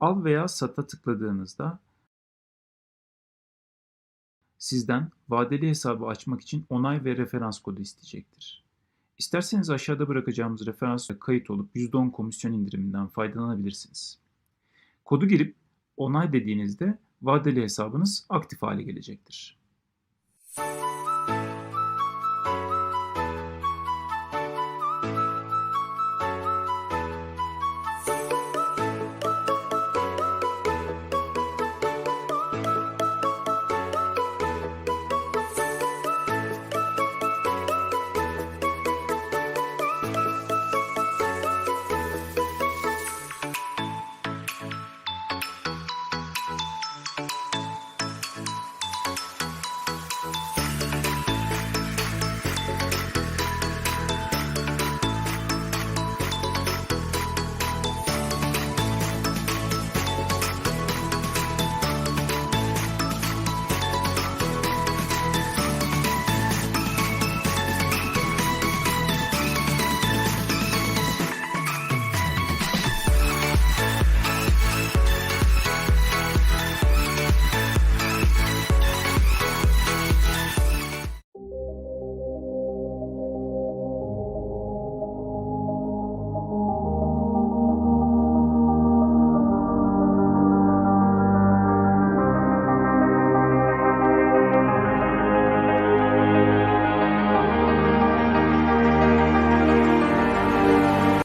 Al veya sata tıkladığınızda sizden vadeli hesabı açmak için onay ve referans kodu isteyecektir. İsterseniz aşağıda bırakacağımız referansla kayıt olup %10 komisyon indiriminden faydalanabilirsiniz. Kodu girip onay dediğinizde vadeli hesabınız aktif hale gelecektir.